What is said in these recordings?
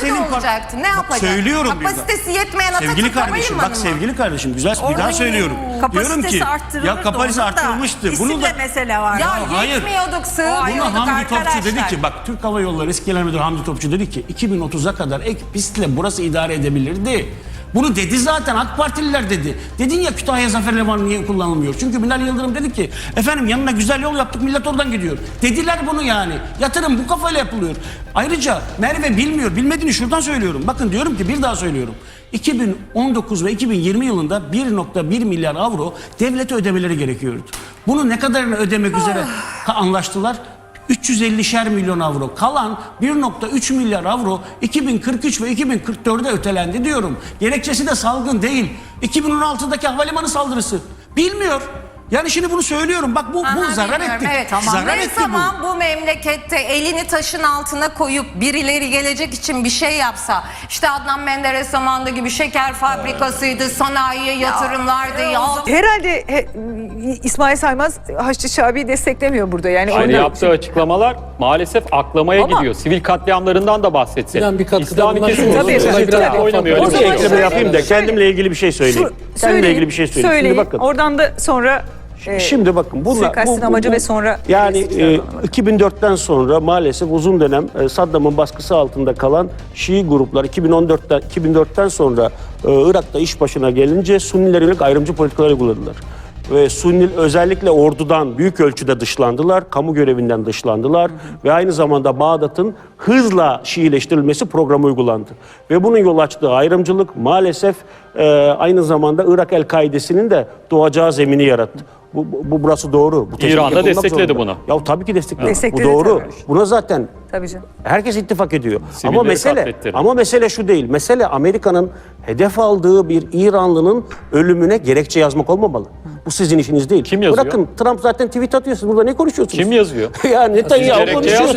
senin par- olacaktı? Ne yapacak? söylüyorum bir daha. Kapasitesi yetmeyen Atatürk Sevgili kardeşim bak sevgili kardeşim güzel bir daha söylüyorum. Diyorum ki ya kapasitesi arttırılmıştı. Bunu da mesele var. Ya hayır. yetmiyorduk O sığ. ayrı. Buna Hamdi Topçu dedi ki bak Türk Hava Yolları eski genel müdürü Hamdi Topçu dedi ki 2030'a kadar ek pistle burası idare edebilirdi. Bunu dedi zaten AK Partililer dedi. Dedin ya Kütahya Zafer Limanı niye kullanılmıyor? Çünkü Binali Yıldırım dedi ki efendim yanına güzel yol yaptık millet oradan gidiyor. Dediler bunu yani. Yatırım bu kafayla yapılıyor. Ayrıca Merve bilmiyor. Bilmediğini şuradan söylüyorum. Bakın diyorum ki bir daha söylüyorum. 2019 ve 2020 yılında 1.1 milyar avro devlete ödemeleri gerekiyordu. Bunu ne kadarını ödemek üzere anlaştılar? 350'şer milyon avro. Kalan 1.3 milyar avro 2043 ve 2044'de ötelendi diyorum. Gerekçesi de salgın değil. 2016'daki havalimanı saldırısı. Bilmiyor. Yani şimdi bunu söylüyorum. Bak bu, Aha, bu zarar bilmiyorum. etti. Evet. Zarar ne etti bu. zaman bu. memlekette elini taşın altına koyup birileri gelecek için bir şey yapsa işte Adnan Menderes zamanında gibi şeker fabrikasıydı, sanayiye yatırımlardı. Ya, Herhalde he, İsmail Saymaz Haçlı Şabi'yi desteklemiyor burada. Yani Ayrı orada- yaptığı açıklamalar maalesef aklamaya Ama- gidiyor. Sivil katliamlarından da bahsetse. Sinan bir katkıda bulunabilir? Tabii, tabii, tabii. oynamıyor. O Öyle bir zaman şey. şöyle- ekleme yapayım da kendimle ilgili bir şey söyleyeyim. Kendimle ilgili bir şey söyleyeyim. söyleyin. Şimdi bakın. Oradan da sonra e, Şimdi bakın bunlar suikastin amacı ve sonra yani e, planlamalar. 2004'ten sonra maalesef uzun dönem e, Saddam'ın baskısı altında kalan Şii gruplar 2014'ten 2004'ten sonra e, Irak'ta iş başına gelince Sunniler yönelik ayrımcı politikalar uyguladılar. Ve Sunni özellikle ordudan büyük ölçüde dışlandılar, kamu görevinden dışlandılar ve aynı zamanda Bağdat'ın hızla Şiileştirilmesi programı uygulandı. Ve bunun yol açtığı ayrımcılık maalesef e, aynı zamanda Irak El-Kaide'sinin de doğacağı zemini yarattı. Bu, bu, bu burası doğru. Bu İran da yapılmak zorunda. destekledi bunu. Ya tabii ki destekledi. Destekledi Bu doğru. tabii. Buna zaten tabii canım. herkes ittifak ediyor. Sivilleri ama mesele ama mesele şu değil. Mesele Amerika'nın hedef aldığı bir İranlının ölümüne gerekçe yazmak olmamalı. Bu sizin işiniz değil. Kim yazıyor? Bırakın Trump zaten tweet atıyor. Siz burada ne konuşuyorsunuz? Kim yazıyor? ya Netanyahu konuşuyor.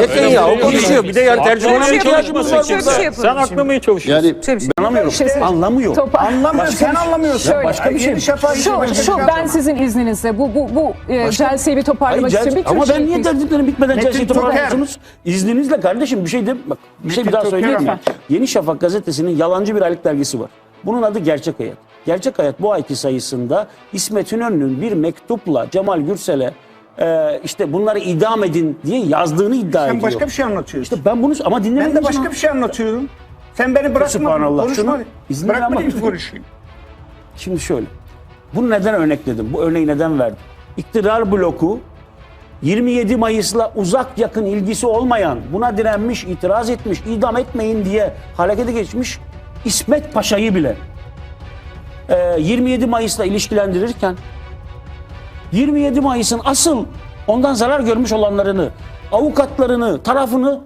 Netanyahu konuşuyor. Bir de yani şey ihtiyacımız var şey Sen aklamaya çalışıyorsun. Yani şey. Anlamıyorum. Anlamıyor. Anlamıyor. Sen anlamıyorsun. Şöyle, başka bir şey. Şu, şu ben sizin izninizle bu bu bu e, celseyi bir toparlamak için bir ama ben şey- niye derdiklerim bitmeden Toker. toparlıyorsunuz? İzninizle kardeşim bir şey de bak bir şey bir daha söyleyeyim mi? Yeni Şafak gazetesinin yalancı bir aylık dergisi var. Bunun adı Gerçek Hayat. Gerçek Hayat bu ayki sayısında İsmet İnönü'nün bir mektupla Cemal Gürsel'e e, işte bunları idam edin diye yazdığını iddia Sen ediyor. başka bir şey anlatıyorsun. İşte ben bunu ama dinlemedim. ben de başka bir şey anlatıyorum. Sen beni bırakma. Subhanallah. Konuşma. Şunu izninle Bırak ama- beni bir konuşayım. Şimdi şöyle. Bunu neden örnekledim? Bu örneği neden verdim? İktidar bloku 27 Mayıs'la uzak yakın ilgisi olmayan, buna direnmiş, itiraz etmiş, idam etmeyin diye harekete geçmiş İsmet Paşa'yı bile 27 Mayıs'la ilişkilendirirken 27 Mayıs'ın asıl ondan zarar görmüş olanlarını, avukatlarını, tarafını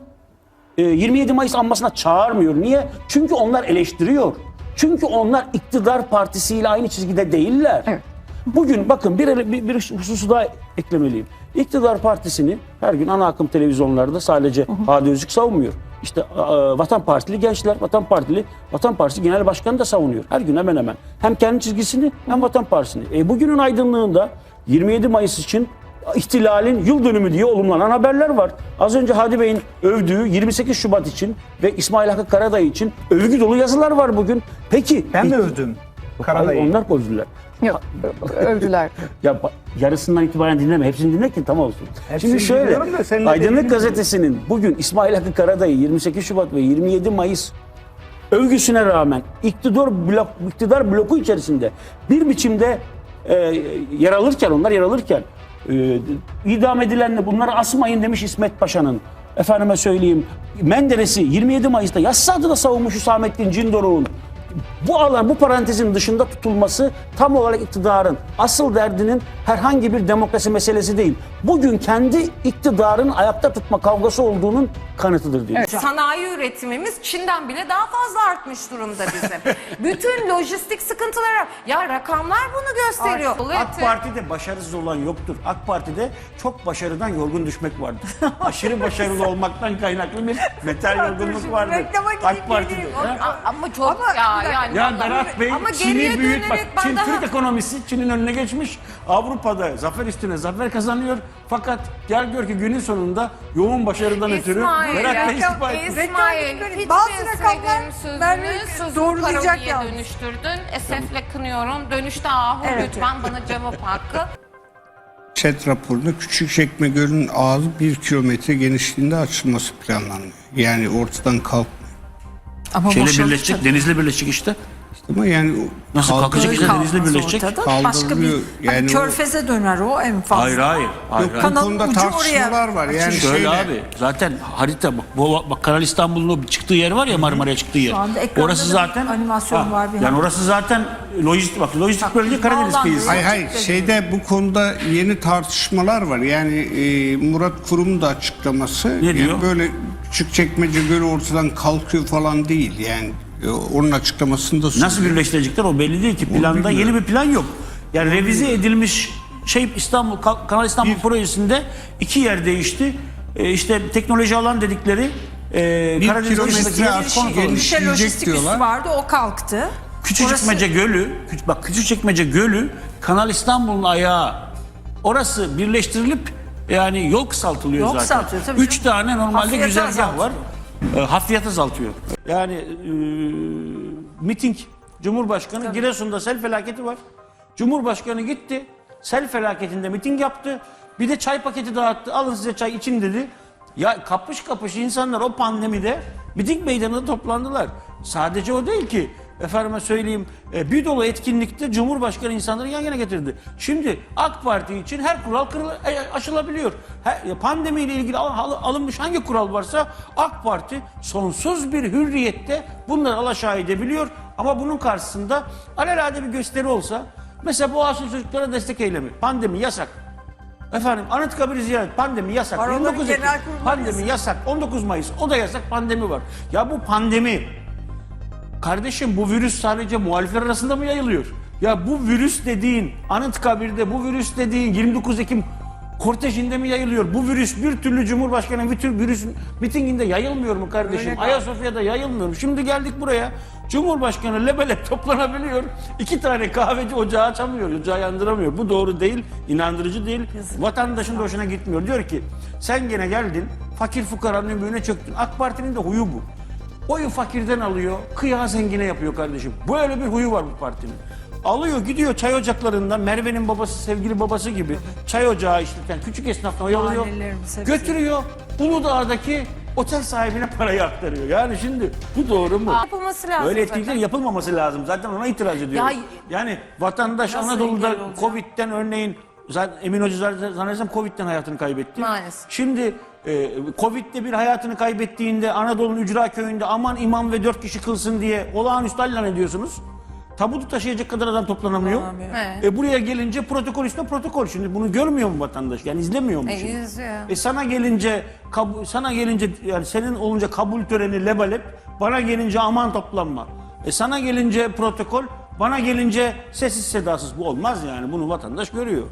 e, 27 Mayıs anmasına çağırmıyor. Niye? Çünkü onlar eleştiriyor. Çünkü onlar iktidar partisiyle aynı çizgide değiller. Evet. Bugün bakın bir, bir, bir hususu daha eklemeliyim. İktidar partisini her gün ana akım televizyonlarda sadece Hadi Öztürk savunmuyor. İşte Vatan Partili gençler, Vatan Partili, Vatan Partisi Genel Başkanı da savunuyor. Her gün hemen hemen. Hem kendi çizgisini hem Vatan Partisi'ni. E, bugünün aydınlığında 27 Mayıs için ihtilalin yıl dönümü diye olumlanan haberler var. Az önce Hadi Bey'in övdüğü 28 Şubat için ve İsmail Hakkı Karadayı için övgü dolu yazılar var bugün. Peki. Ben mi İk- övdüm? Hayır, Karadayı. onlar övdüler. Yok, övdüler. Ya yarısından itibaren dinleme. Hepsini dinle ki tam olsun. Hepsini Şimdi şöyle. Aydınlık Gazetesi'nin bugün İsmail Hakkı Karadayı 28 Şubat ve 27 Mayıs övgüsüne rağmen iktidar blok iktidar bloku içerisinde bir biçimde e, yer alırken onlar yer alırken e, idam edilenle bunları asmayın demiş İsmet Paşa'nın. Efendime söyleyeyim Menderes'i 27 Mayıs'ta yazsadı da savunmuş Hüsamettin Cindoruk'un bu alan, bu parantezin dışında tutulması tam olarak iktidarın asıl derdinin herhangi bir demokrasi meselesi değil. Bugün kendi iktidarın ayakta tutma kavgası olduğunun kanıtıdır diyor. Sanayi üretimimiz Çin'den bile daha fazla artmış durumda bizim. Bütün lojistik sıkıntılara ya rakamlar bunu gösteriyor. AK Parti'de başarısız olan yoktur. AK Parti'de çok başarıdan yorgun düşmek vardır. Aşırı başarılı olmaktan kaynaklı bir metal yorgunluk vardır. reklama AK gidip Parti'de. ha? Ama çok ya yani Ya vallahi. Berat Bey Ama geriye Çin'i büyüt bak. dönerek ben Çin daha... Türk ekonomisi Çin'in önüne geçmiş. Avrupa'da zafer üstüne zafer kazanıyor. Fakat gel gör ki günün sonunda yoğun başarıdan ötürü İsmail, Berat Bey istifa etti. İsmail, hiç bazı sevmediğim rakamlar Merve'yi sözünü doğrulayacak parodiye yalnız. dönüştürdün. Esefle kınıyorum. Dönüşte ahu Evet. lütfen bana cevap hakkı. Çet raporunda Küçükçekme Gölü'nün ağzı bir kilometre genişliğinde açılması planlanıyor. Yani ortadan kalkmıyor. Ama Şeyle boşaltacak. birleşecek, denizle birleşecek işte. Ama yani Nasıl kalk- kalkacak işte Kalmaz denizle birleşecek. ortada. Başka bir Kaldırılıyor. yani Yani o- körfeze döner o en fazla. Hayır hayır. hayır, Yok, hayır. bu Kanalın konuda ucu tartışmalar oraya var. Yani Şöyle şöyle, abi zaten harita bak, bu, bak Kanal İstanbul'un o çıktığı yer var ya Marmara'ya çıktığı yer. anda ekranda orası da bir zaten animasyon var bir Yani hafta. orası zaten lojistik bak lojistik bölge Karadeniz bağlandı. kıyısı. Hayır hayır şeyde bu konuda yeni tartışmalar var. Yani e, Murat Kurum'un da açıklaması. Ne yani diyor? Böyle Küçükçekmece Gölü ortadan kalkıyor falan değil. Yani e, onun açıklamasını da Nasıl söylüyor. birleştirecekler o belli değil ki. Planda bilmiyorum. yeni bir plan yok. Yani revize edilmiş şey İstanbul Ka- Kanal İstanbul projesinde iki yer değişti. Ee, işte teknoloji alan dedikleri e, Bir Karadeniz kilometre dışındaki yer aşağı konut olmuş. geniş- Bir Düşecek lojistik üssü diyorlar. vardı o kalktı. Küçükçekmece Gölü, küç- bak Küçükçekmece Gölü Kanal İstanbul'un ayağı. Orası birleştirilip yani yol kısaltılıyor Yol zaten. kısaltıyor, tabii Üç canım. tane normalde Hafriyatı güzergah azaltıyor. var. E, hafriyat azaltıyor. Yani e, miting Cumhurbaşkanı Giresun'da sel felaketi var. Cumhurbaşkanı gitti. Sel felaketinde miting yaptı. Bir de çay paketi dağıttı. Alın size çay için dedi. Ya kapış kapış insanlar o pandemide miting meydanında toplandılar. Sadece o değil ki. Efendime söyleyeyim e, bir dolu etkinlikte Cumhurbaşkanı insanları yan yana getirdi. Şimdi AK Parti için her kural kırıl- e, aşılabiliyor. Her, pandemiyle ilgili al- al- alınmış hangi kural varsa AK Parti sonsuz bir hürriyette bunları alaşağı edebiliyor. Ama bunun karşısında alelade bir gösteri olsa mesela Boğaziçi çocuklara destek eylemi. Pandemi yasak. Efendim Anıtkabir ziyaret pandemi yasak. Baroların 29 Ekim pandemi yasak. 19 Mayıs o da yasak pandemi var. Ya bu pandemi Kardeşim bu virüs sadece muhalifler arasında mı yayılıyor? Ya bu virüs dediğin Anıtkabir'de bu virüs dediğin 29 Ekim kortejinde mi yayılıyor? Bu virüs bir türlü Cumhurbaşkanı bir tür virüs mitinginde yayılmıyor mu kardeşim? Ayasofya'da yayılmıyor mu? Şimdi geldik buraya. Cumhurbaşkanı lebelep toplanabiliyor. İki tane kahveci ocağı açamıyor, ocağı yandıramıyor. Bu doğru değil, inandırıcı değil. Vatandaşın da hoşuna gitmiyor. Diyor ki sen gene geldin, fakir fukaranın ümüğüne çöktün. AK Parti'nin de huyu bu. Oyu fakirden alıyor, kıyağı zengine yapıyor kardeşim. Böyle bir huyu var bu partinin. Alıyor gidiyor çay ocaklarından Merve'nin babası sevgili babası gibi çay ocağı işleten küçük esnaftan oy alıyor. Mahallelerimiz hepsi. Götürüyor Uludağ'daki otel sahibine parayı aktarıyor. Yani şimdi bu doğru mu? Yapılması lazım Böyle zaten. etkinlikler yapılmaması lazım. Zaten ona itiraz ediyoruz. Ya- yani vatandaş Nasıl Anadolu'da olacak? Covid'den örneğin zaten Emin Hoca zaten zannedersem Covid'den hayatını kaybetti. Maalesef. Şimdi e, Covid'de bir hayatını kaybettiğinde Anadolu'nun ücra köyünde aman imam ve dört kişi kılsın diye olağanüstü hal ediyorsunuz. Tabutu taşıyacak kadar adam toplanamıyor. Evet. E, buraya gelince protokol üstüne protokol. Şimdi bunu görmüyor mu vatandaş? Yani izlemiyor mu? E, şimdi? izliyor. E sana gelince kabu- sana gelince yani senin olunca kabul töreni lebalep, bana gelince aman toplanma. E sana gelince protokol, bana gelince sessiz sedasız bu olmaz yani. Bunu vatandaş görüyor.